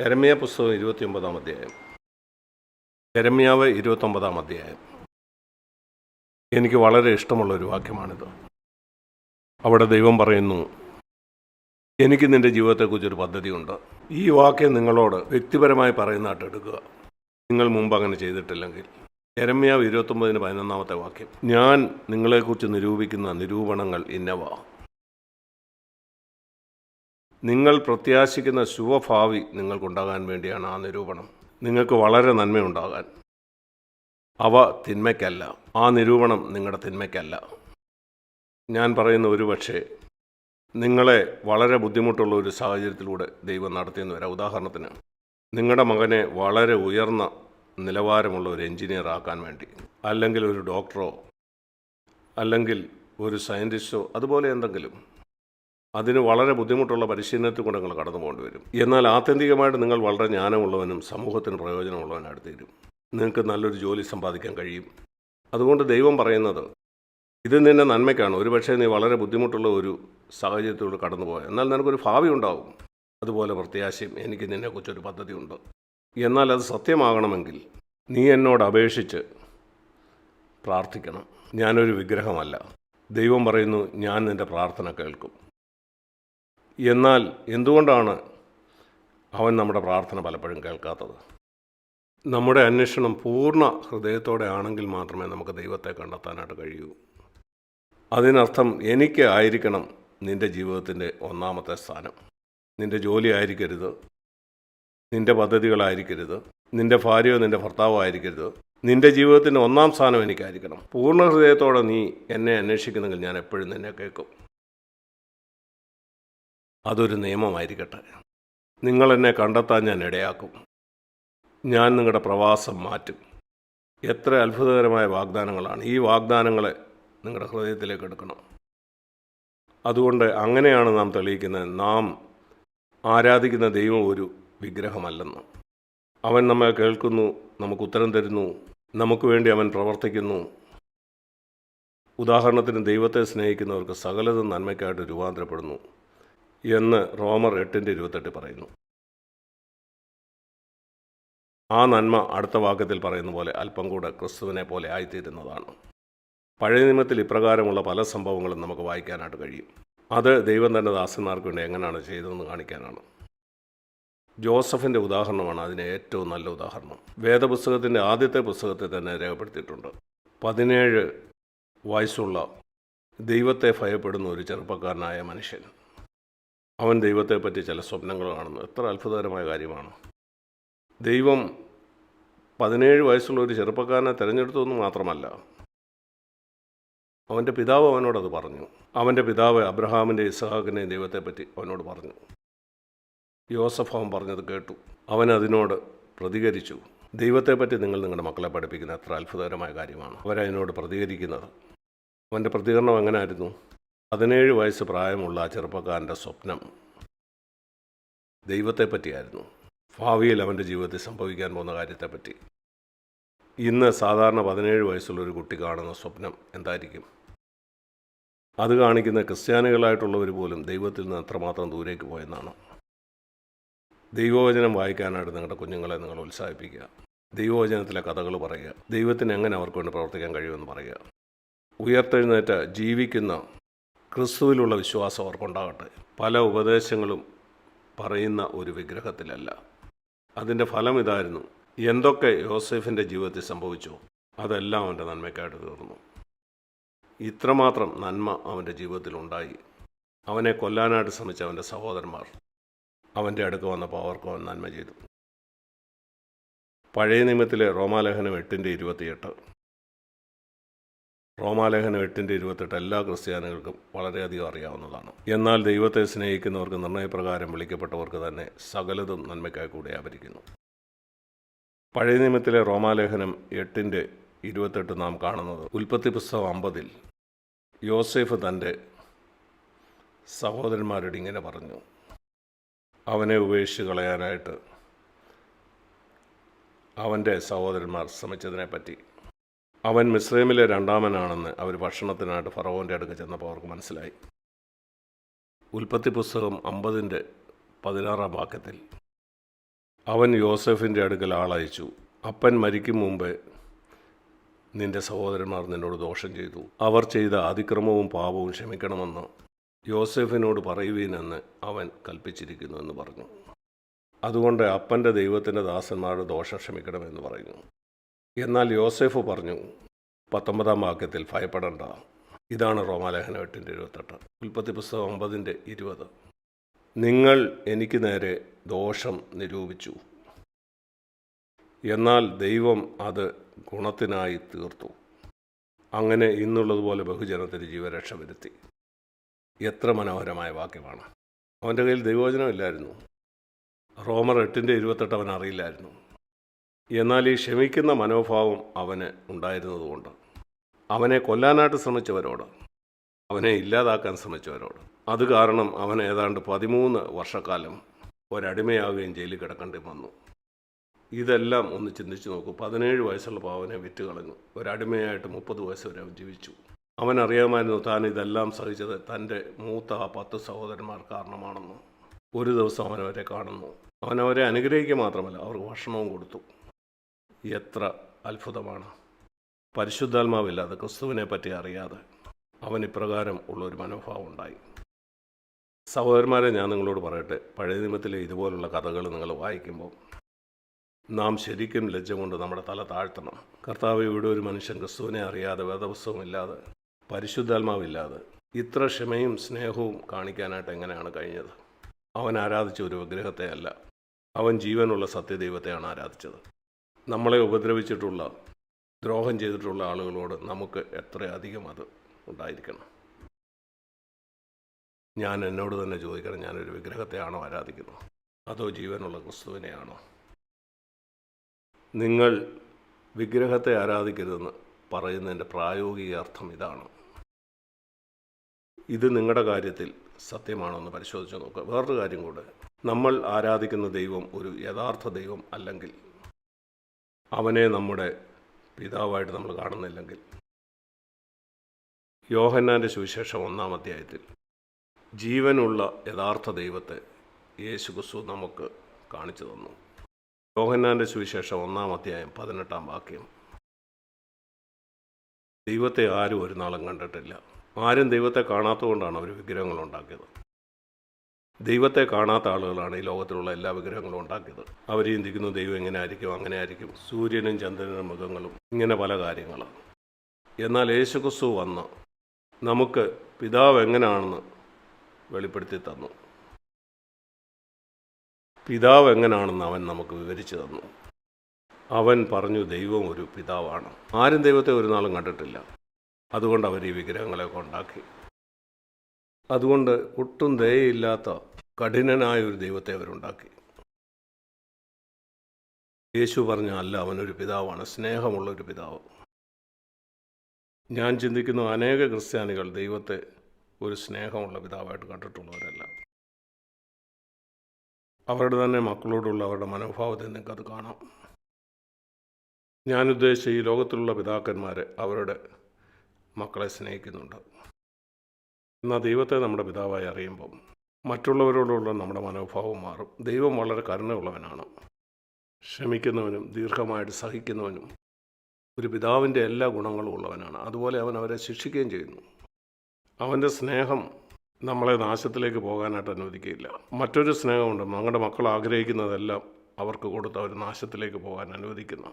എരമ്യ പുസ്തകം ഇരുപത്തിയൊമ്പതാം അധ്യായം. എരമ്യാവ് ഇരുപത്തൊമ്പതാം അധ്യായം. എനിക്ക് വളരെ ഇഷ്ടമുള്ള ഒരു വാക്യമാണിത്. അവിടെ ദൈവം പറയുന്നു എനിക്ക് നിന്റെ ജീവിതത്തെക്കുറിച്ചൊരു പദ്ധതിയുണ്ട്. ഈ വാക്യം നിങ്ങളോട് വ്യക്തിപരമായി പറയുന്നതായിട്ട് എടുക്കുക. നിങ്ങൾ മുമ്പ് അങ്ങനെ ചെയ്തിട്ടില്ലെങ്കിൽ. എരമ്യാവ് ഇരുപത്തൊമ്പതിന് പതിനൊന്നാമത്തെ വാക്യം. ഞാൻ നിങ്ങളെക്കുറിച്ച് നിരൂപിക്കുന്ന നിരൂപണങ്ങൾ ഇന്നവ. നിങ്ങൾ പ്രത്യാശിക്കുന്ന ശുഭഭാവി നിങ്ങൾക്കുണ്ടാകാൻ വേണ്ടിയാണ് ആ നിരൂപണം. നിങ്ങൾക്ക് വളരെ നന്മയുണ്ടാകാൻ. അവ തിന്മയ്ക്കല്ല. ആ നിരൂപണം നിങ്ങളുടെ തിന്മയ്ക്കല്ല. ഞാൻ പറയുന്ന ഒരു പക്ഷേ നിങ്ങളെ വളരെ ബുദ്ധിമുട്ടുള്ള ഒരു സാഹചര്യത്തിലൂടെ ദൈവം നടത്തിയെന്ന് വരാം. ഉദാഹരണത്തിന് നിങ്ങളുടെ മകനെ വളരെ ഉയർന്ന നിലവാരമുള്ള ഒരു എഞ്ചിനീയർ ആക്കാൻ വേണ്ടി അല്ലെങ്കിൽ ഒരു ഡോക്ടറോ അല്ലെങ്കിൽ ഒരു സയന്റിസ്റ്റോ അതുപോലെ എന്തെങ്കിലും അതിന് വളരെ ബുദ്ധിമുട്ടുള്ള പരിശീലനത്തിൽ കൂടെ നിങ്ങൾ കടന്നു പോകേണ്ടി വരും. എന്നാൽ ആത്യന്തികമായിട്ട് നിങ്ങൾ വളരെ ജ്ഞാനമുള്ളവനും സമൂഹത്തിന് പ്രയോജനമുള്ളവനായിട്ട് തീരും നിങ്ങൾക്ക് നല്ലൊരു ജോലി സമ്പാദിക്കാൻ കഴിയും. അതുകൊണ്ട് ദൈവം പറയുന്നത് ഇത് നിന്നെ നന്മയ്ക്കാണ്. ഒരുപക്ഷെ നീ വളരെ ബുദ്ധിമുട്ടുള്ള ഒരു സാഹചര്യത്തിലൂടെ കടന്നു പോയ എന്നാൽ നിനക്കൊരു ഭാവി ഉണ്ടാവും. അതുപോലെ പ്രത്യാശയും എനിക്ക് നിന്നെക്കുറിച്ചൊരു പദ്ധതിയുണ്ട് എന്നാൽ അത് സത്യമാകണമെങ്കിൽ നീ എന്നോട് അപേക്ഷിച്ച് പ്രാർത്ഥിക്കണം. ഞാനൊരു വിഗ്രഹമല്ല. ദൈവം പറയുന്നു ഞാൻ നിന്റെ പ്രാർത്ഥന കേൾക്കും. എന്നാൽ എന്തുകൊണ്ടാണ് അവൻ നമ്മുടെ പ്രാർത്ഥന പലപ്പോഴും കേൾക്കാത്തത്? നമ്മുടെ അന്വേഷണം പൂർണ ഹൃദയത്തോടെ ആണെങ്കിൽ മാത്രമേ നമുക്ക് ദൈവത്തെ കണ്ടെത്താനായിട്ട് കഴിയൂ. അതിനർത്ഥം എനിക്ക് ആയിരിക്കണം നിന്റെ ജീവിതത്തിന്റെ ഒന്നാമത്തെ സ്ഥാനം. നിന്റെ ജോലി ആയിരിക്കരുത്. നിന്റെ പദ്ധതികളായിരിക്കരുത് നിന്റെ ഭാര്യയോ നിന്റെ ഭർത്താവോ ആയിരിക്കരുത്. നിന്റെ ജീവിതത്തിന്റെ ഒന്നാം സ്ഥാനം എനിക്കായിരിക്കണം. പൂർണ ഹൃദയത്തോടെ നീ എന്നെ അന്വേഷിക്കുന്നെങ്കിൽ ഞാൻ എപ്പോഴും നിന്നെ കേൾക്കും. അതൊരു നിയമമായിരിക്കട്ടെ. നിങ്ങൾ എന്നെ കണ്ടെത്താൻ ഞാൻ ഇടയാക്കും. ഞാൻ നിങ്ങളുടെ പ്രവാസം മാറ്റും. എത്ര അത്ഭുതകരമായ വാഗ്ദാനങ്ങളാണ്. ഈ വാഗ്ദാനങ്ങളെ നിങ്ങളുടെ ഹൃദയത്തിലേക്ക് എടുക്കണം. അതുകൊണ്ട് അങ്ങനെയാണ് നാം തെളിയിക്കുന്നത്. നാം ആരാധിക്കുന്ന ദൈവം ഒരു വിഗ്രഹമല്ലെന്ന്. അവൻ നമ്മെ കേൾക്കുന്നു നമുക്ക് ഉത്തരം തരുന്നു നമുക്ക് വേണ്ടി അവൻ പ്രവർത്തിക്കുന്നു. ഉദാഹരണത്തിന് ദൈവത്തെ സ്നേഹിക്കുന്നവർക്ക് സകലതും നന്മയ്ക്കായിട്ട് രൂപാന്തരപ്പെടുന്നു. എന്ന് റോമർ എട്ടിന്റെ ഇരുപത്തെട്ട് പറയുന്നു. ആ നന്മ അടുത്ത വാക്യത്തിൽ പറയുന്ന പോലെ അല്പം കൂടെ ക്രിസ്തുവിനെ പോലെ ആയിത്തീരുന്നതാണ്. പഴയ നിയമത്തിൽ ഇപ്രകാരമുള്ള പല സംഭവങ്ങളും നമുക്ക് വായിക്കാനായിട്ട് കഴിയും. അത് ദൈവം തന്റെ ദാസന്മാർക്ക് വേണ്ടി എങ്ങനെയാണ് ചെയ്തതെന്ന് കാണിക്കാനാണ്. ജോസഫിന്റെ ഉദാഹരണമാണ് അതിന് ഏറ്റവും നല്ല ഉദാഹരണം. വേദപുസ്തകത്തിന്റെ ആദ്യത്തെ പുസ്തകത്തിൽ തന്നെ രേഖപ്പെടുത്തിയിട്ടുണ്ട്. പതിനേഴ് വയസ്സുള്ള ദൈവത്തെ ഭയപ്പെടുന്ന ഒരു ചെറുപ്പക്കാരനായ മനുഷ്യൻ. അവൻ ദൈവത്തെപ്പറ്റി ചില സ്വപ്നങ്ങൾ കാണുന്നു. എത്ര അത്ഭുതകരമായ കാര്യമാണ്. ദൈവം പതിനേഴ് വയസ്സുള്ള ഒരു ചെറുപ്പക്കാരനെ തിരഞ്ഞെടുത്തു എന്ന് മാത്രമല്ല അവന്റെ പിതാവ് അവനോടത് പറഞ്ഞു. അവന്റെ പിതാവ് അബ്രഹാമിന്റെ ഇസഹാക്കിന്റെയും ദൈവത്തെപ്പറ്റി അവനോട് പറഞ്ഞു. യോസഫ് അവൻ പറഞ്ഞത് കേട്ടു. അവൻ അതിനോട് പ്രതികരിച്ചു. ദൈവത്തെപ്പറ്റി നിങ്ങൾ നിങ്ങളുടെ മക്കളെ പഠിപ്പിക്കുന്ന എത്ര അത്ഭുതകരമായ കാര്യമാണ്. അവരതിനോട് പ്രതികരിക്കുന്നത്. അവന്റെ പ്രതികരണം എങ്ങനെയായിരുന്നു? പതിനേഴ് വയസ്സ് പ്രായമുള്ള ആ ചെറുപ്പക്കാരന്റെ സ്വപ്നം ദൈവത്തെപ്പറ്റിയായിരുന്നു. ഭാവിയിൽ അവന്റെ ജീവിതത്തിൽ സംഭവിക്കാൻ പോകുന്ന കാര്യത്തെപ്പറ്റി. ഇന്ന് സാധാരണ പതിനേഴ് വയസ്സുള്ള ഒരു കുട്ടി കാണുന്ന സ്വപ്നം എന്തായിരിക്കും? അത് കാണിക്കുന്ന ക്രിസ്ത്യാനികളായിട്ടുള്ളവർ പോലും ദൈവത്തിൽ നിന്ന് അത്രമാത്രം ദൂരേക്ക് പോയെന്നാണ്. ദൈവവചനം വായിക്കാനായിട്ട് നിങ്ങളുടെ കുഞ്ഞുങ്ങളെ നിങ്ങൾ ഉത്സാഹിപ്പിക്കുക. ദൈവവചനത്തിലെ കഥകൾ പറയുക. ദൈവത്തിന് എങ്ങനെ അവർക്ക് വേണ്ടി പ്രവർത്തിക്കാൻ കഴിയുമെന്ന് പറയുക. ഉയർത്തെഴുന്നേറ്റ് ജീവിക്കുന്ന ക്രിസ്തുവിലുള്ള വിശ്വാസം അവർക്കുണ്ടാകട്ടെ. പല ഉപദേശങ്ങളും പറയുന്ന ഒരു വിഗ്രഹത്തിലല്ല. അതിന്റെ ഫലം ഇതായിരുന്നു. എന്തൊക്കെ യോസെഫിന്റെ ജീവിതത്തിൽ സംഭവിച്ചു അതെല്ലാം അവന്റെ നന്മയ്ക്കായിട്ട് തീർന്നു. ഇത്രമാത്രം നന്മ അവന്റെ ജീവിതത്തിൽ ഉണ്ടായി. അവനെ കൊല്ലാനായിട്ട് ശ്രമിച്ച അവന്റെ സഹോദരന്മാർ അവന്റെ അടുക്ക് വന്നപ്പോൾ അവർക്കും അവൻ നന്മ ചെയ്തു. പഴയ നിയമത്തിലെ റോമാലേഖനം എട്ടിന്റെ ഇരുപത്തിയെട്ട്. റോമാലേഖനം എട്ടിന്റെ ഇരുപത്തെട്ട് എല്ലാ ക്രിസ്ത്യാനികൾക്കും വളരെയധികം അറിയാവുന്നതാണ്. എന്നാൽ ദൈവത്തെ സ്നേഹിക്കുന്നവർക്ക് നിർണയപ്രകാരം വിളിക്കപ്പെട്ടവർക്ക് തന്നെ സകലതും നന്മയ്ക്കായി കൂടെ ആവരിക്കുന്നു. പഴയ നിയമത്തിലെ റോമാലേഖനം എട്ടിന്റെ ഇരുപത്തെട്ട് നാം കാണുന്നത് ഉൽപ്പത്തി പുസ്തകം അമ്പതിൽ യോസേഫ് തന്റെ സഹോദരന്മാരോട് ഇങ്ങനെ പറഞ്ഞു അവനെ ഉപേക്ഷിച്ച് കളയാനായിട്ട് അവന്റെ സഹോദരന്മാർ ശ്രമിച്ചതിനെപ്പറ്റി അവൻ മിസ്രൈമിലെ രണ്ടാമനാണെന്ന് അവർ ഭക്ഷണത്തിനായിട്ട് ഫറവോന്റെ അടുക്ക് ചെന്നപ്പോൾ അവർക്ക് മനസ്സിലായി. ഉൽപ്പത്തി പുസ്തകം അമ്പതിന്റെ പതിനാറാം വാക്യത്തിൽ അവൻ യോസഫിന്റെ അടുക്കൽ ആളയച്ചു. അപ്പൻ മരിക്കും മുമ്പേ നിന്റെ സഹോദരന്മാർ നിന്നോട് ദോഷം ചെയ്തു. അവർ ചെയ്ത അതിക്രമവും പാപവും ക്ഷമിക്കണമെന്ന് യോസെഫിനോട് പറയുവീനെന്ന് അവൻ കൽപ്പിച്ചിരിക്കുന്നു എന്ന് പറഞ്ഞു. അതുകൊണ്ട് അപ്പന്റെ ദൈവത്തിന്റെ ദാസന്മാരുടെ ദോഷം ക്ഷമിക്കണമെന്ന് പറഞ്ഞു എന്നാൽ യോസെഫ് പറഞ്ഞു പത്തൊമ്പതാം വാക്യത്തിൽ ഭയപ്പെടേണ്ട. ഇതാണ് റോമാലേഖനം എട്ടിന്റെ ഇരുപത്തെട്ട്. ഉൽപ്പത്തി പുസ്തകം ഒമ്പതിന്റെ ഇരുപത്. നിങ്ങൾ എനിക്ക് നേരെ ദോഷം നിരൂപിച്ചു. എന്നാൽ ദൈവം അത് ഗുണത്തിനായി തീർത്തു. അങ്ങനെ ഇന്നുള്ളതുപോലെ ബഹുജനത്തിന് ജീവരക്ഷ വരുത്തി. എത്ര മനോഹരമായ വാക്യമാണ്. അവന്റെ കയ്യിൽ ദൈവവചനമില്ലായിരുന്നു റോമർ എട്ടിന്റെ ഇരുപത്തെട്ട് അവൻ അറിയില്ലായിരുന്നു. എന്നാൽ ഈ ക്ഷമിക്കുന്ന മനോഭാവം അവന് ഉണ്ടായിരുന്നതുകൊണ്ട്. അവനെ കൊല്ലാനായിട്ട് ശ്രമിച്ചവരോട് അവനെ ഇല്ലാതാക്കാൻ ശ്രമിച്ചവരോട്. അത് കാരണം അവൻ ഏതാണ്ട് പതിമൂന്ന് വർഷക്കാലം ഒരടിമയാവുകയും ജയിലിൽ കിടക്കേണ്ടി വന്നു. ഇതെല്ലാം ഒന്ന് ചിന്തിച്ചു നോക്കൂ. പതിനേഴ് വയസ്സുള്ള പാവനെ വിറ്റ് കളഞ്ഞു ഒരടിമയായിട്ട് മുപ്പത് വയസ്സ് വരെ അവൻ ജീവിച്ചു. അവൻ അറിയാമായിരുന്നു താൻ ഇതെല്ലാം സഹിച്ചത് തന്റെ മൂത്ത ആ പത്ത് സഹോദരന്മാർ കാരണമാണെന്ന് ഒരു ദിവസം അവൻ അവരെ കാണുന്നു. അവൻ അവരെ അനുഗ്രഹിക്കുക മാത്രമല്ല അവർക്ക് ഭക്ഷണവും കൊടുത്തു. എത്ര അത്ഭുതമാണ്. പരിശുദ്ധാത്മാവില്ലാതെ ക്രിസ്തുവിനെ പറ്റി അറിയാതെ അവൻ ഇപ്രകാരം ഉള്ളൊരു മനോഭാവം ഉണ്ടായി. സഹോദരന്മാരെ ഞാൻ നിങ്ങളോട് പറയട്ടെ പഴയ നിയമത്തിലെ ഇതുപോലുള്ള കഥകൾ നിങ്ങൾ വായിക്കുമ്പോൾ നാം ശരിക്കും ലജ്ജ കൊണ്ട് നമ്മുടെ തല താഴ്ത്തണം. കർത്താവ് ഇവിടെ ഒരു മനുഷ്യൻ ക്രിസ്തുവിനെ അറിയാതെ വേദപുസ്തകമില്ലാതെ പരിശുദ്ധാത്മാവില്ലാതെ ഇത്ര ക്ഷമയും സ്നേഹവും കാണിക്കാനായിട്ട് എങ്ങനെയാണ് കഴിഞ്ഞത്? അവൻ ആരാധിച്ച ഒരു വിഗ്രഹത്തെ അല്ല അവൻ ജീവനുള്ള സത്യദൈവത്തെയാണ് ആരാധിച്ചത്. നമ്മളെ ഉപദ്രവിച്ചിട്ടുള്ള ദ്രോഹം ചെയ്തിട്ടുള്ള ആളുകളോട് നമുക്ക് എത്രയധികം അത് ഉണ്ടായിരിക്കണം? ഞാൻ എന്നോട് തന്നെ ചോദിക്കണം ഞാനൊരു വിഗ്രഹത്തെയാണോ ആരാധിക്കുന്നത് അതോ ജീവനുള്ള ക്രിസ്തുവിനെയാണോ? നിങ്ങൾ വിഗ്രഹത്തെ ആരാധിക്കരുതെന്ന് പറയുന്നതിന്റെ പ്രായോഗിക അർത്ഥം ഇതാണ്. ഇത് നിങ്ങളുടെ കാര്യത്തിൽ സത്യമാണോ എന്ന് പരിശോധിച്ച് നോക്കുക. വേറൊരു കാര്യം കൂടെ നമ്മൾ ആരാധിക്കുന്ന ദൈവം ഒരു യഥാർത്ഥ ദൈവം അല്ലെങ്കിൽ അവനെ നമ്മുടെ പിതാവായിട്ട് നമ്മൾ കാണുന്നില്ലെങ്കിൽ. യോഹന്നാന്റെ സുവിശേഷം ഒന്നാം അധ്യായത്തിൽ ജീവനുള്ള യഥാർത്ഥ ദൈവത്തെ യേശു ക്രിസ്തു നമുക്ക് കാണിച്ചു തന്നു. യോഹന്നാന്റെ സുവിശേഷം ഒന്നാം അധ്യായം പതിനെട്ടാം വാക്യം. ദൈവത്തെ ആരും ഒരു നാളും കണ്ടിട്ടില്ല. ആരും ദൈവത്തെ കാണാത്തതുകൊണ്ടാണ് അവർ വിഗ്രഹങ്ങൾ ഉണ്ടാക്കിയത്. ദൈവത്തെ കാണാത്ത ആളുകളാണ് ഈ ലോകത്തിലുള്ള എല്ലാ വിഗ്രഹങ്ങളും ഉണ്ടാക്കിയത്. അവർ ചിന്തിക്കുന്നു ദൈവം എങ്ങനെ ആയിരിക്കും അങ്ങനെ ആയിരിക്കും സൂര്യനും ചന്ദ്രനും മൃഗങ്ങളും ഇങ്ങനെ പല കാര്യങ്ങളും എന്നാൽ യേശുക്രിസ്തു വന്ന് നമുക്ക് പിതാവ് എങ്ങനെയാണെന്ന് വെളിപ്പെടുത്തി തന്നു. പിതാവ് എങ്ങനെയാണെന്ന് അവൻ നമുക്ക് വിവരിച്ചു തന്നു. അവൻ പറഞ്ഞു ദൈവം ഒരു പിതാവാണ്. ആരും ദൈവത്തെ ഒരു നാളും കണ്ടിട്ടില്ല. അതുകൊണ്ട് അവർ ഈ വിഗ്രഹങ്ങളെയൊക്കെ ഉണ്ടാക്കി. അതുകൊണ്ട് ഒട്ടും ദയയില്ലാത്ത കഠിനനായ ഒരു ദൈവത്തെ അവരുണ്ടാക്കി. യേശു പറഞ്ഞ അല്ല അവനൊരു പിതാവാണ്. സ്നേഹമുള്ള ഒരു പിതാവ്. ഞാൻ ചിന്തിക്കുന്ന അനേക ക്രിസ്ത്യാനികൾ ദൈവത്തെ ഒരു സ്നേഹമുള്ള പിതാവായിട്ട് കണ്ടിട്ടുള്ളവരല്ല. അവരുടെ തന്നെ മക്കളോടുള്ള അവരുടെ മനോഭാവത്തെ നിങ്ങൾക്കത് കാണാം. ഞാൻ ഉദ്ദേശിച്ച ഈ ലോകത്തിലുള്ള പിതാക്കന്മാർ അവരുടെ മക്കളെ സ്നേഹിക്കുന്നുണ്ട്. എന്നാൽ ദൈവത്തെ നമ്മുടെ പിതാവായി അറിയുമ്പം മറ്റുള്ളവരോടുള്ള നമ്മുടെ മനോഭാവം മാറും. ദൈവം വളരെ കരുണയുള്ളവനാണ്. ക്ഷമിക്കുന്നവനും ദീർഘമായിട്ട് സഹിക്കുന്നവനും ഒരു പിതാവിന്റെ എല്ലാ ഗുണങ്ങളും ഉള്ളവനാണ്. അതുപോലെ അവൻ അവരെ ശിക്ഷിക്കുകയും ചെയ്യുന്നു. അവന്റെ സ്നേഹം നമ്മളെ നാശത്തിലേക്ക് പോകാനായിട്ട് അനുവദിക്കുകയില്ല. മറ്റൊരു സ്നേഹമുണ്ട്. നമ്മുടെ മക്കൾ ആഗ്രഹിക്കുന്നതെല്ലാം അവർക്ക് കൊടുത്ത് അവർ നാശത്തിലേക്ക് പോകാൻ അനുവദിക്കുന്നു.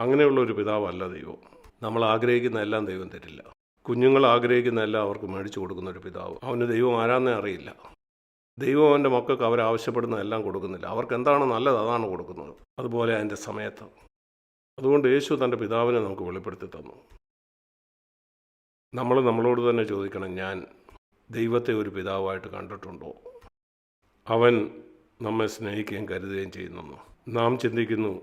അങ്ങനെയുള്ള ഒരു പിതാവല്ല ദൈവം. നമ്മൾ ആഗ്രഹിക്കുന്ന എല്ലാം ദൈവം തരില്ല. കുഞ്ഞുങ്ങൾ ആഗ്രഹിക്കുന്ന എല്ലാം അവർക്ക് മേടിച്ചു കൊടുക്കുന്ന ഒരു പിതാവ്. അവന് ദൈവം ആരാന്നേ അറിയില്ല. ദൈവം അവന്റെ മക്കൾക്ക് അവരാവശ്യപ്പെടുന്ന എല്ലാം കൊടുക്കുന്നില്ല. അവർക്ക് എന്താണ് നല്ലത് അതാണ് കൊടുക്കുന്നത്. അതുപോലെ അതിന്റെ സമയത്ത്. അതുകൊണ്ട് യേശു തന്റെ പിതാവിനെ നമുക്ക് വെളിപ്പെടുത്തി തന്നു. നമ്മൾ നമ്മളോട് തന്നെ ചോദിക്കണം ഞാൻ ദൈവത്തെ ഒരു പിതാവായിട്ട് കണ്ടിട്ടുണ്ടോ? അവൻ നമ്മെ സ്നേഹിക്കുകയും കരുതുകയും ചെയ്യുന്നു നാം ചിന്തിക്കുന്നു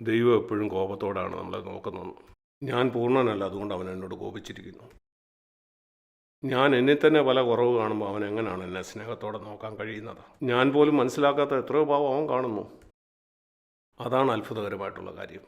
ദൈവം എപ്പോഴും കോപത്തോടാണ് നമ്മളെ നോക്കുന്നത് ഞാൻ പൂർണനല്ല അതുകൊണ്ട് അവൻ എന്നോട് കോപിച്ചിരിക്കുന്നു. ഞാൻ എന്നെ തന്നെ പല കുറവ് കാണുമ്പോൾ അവൻ എങ്ങനെയാണ് എന്നെ സ്നേഹത്തോടെ നോക്കാൻ കഴിയുന്നത്? ഞാൻ പോലും മനസ്സിലാക്കാത്ത എത്രയോ ഭാവം അവൻ കാണുന്നു. അതാണ് അത്ഭുതകരമായിട്ടുള്ള കാര്യം.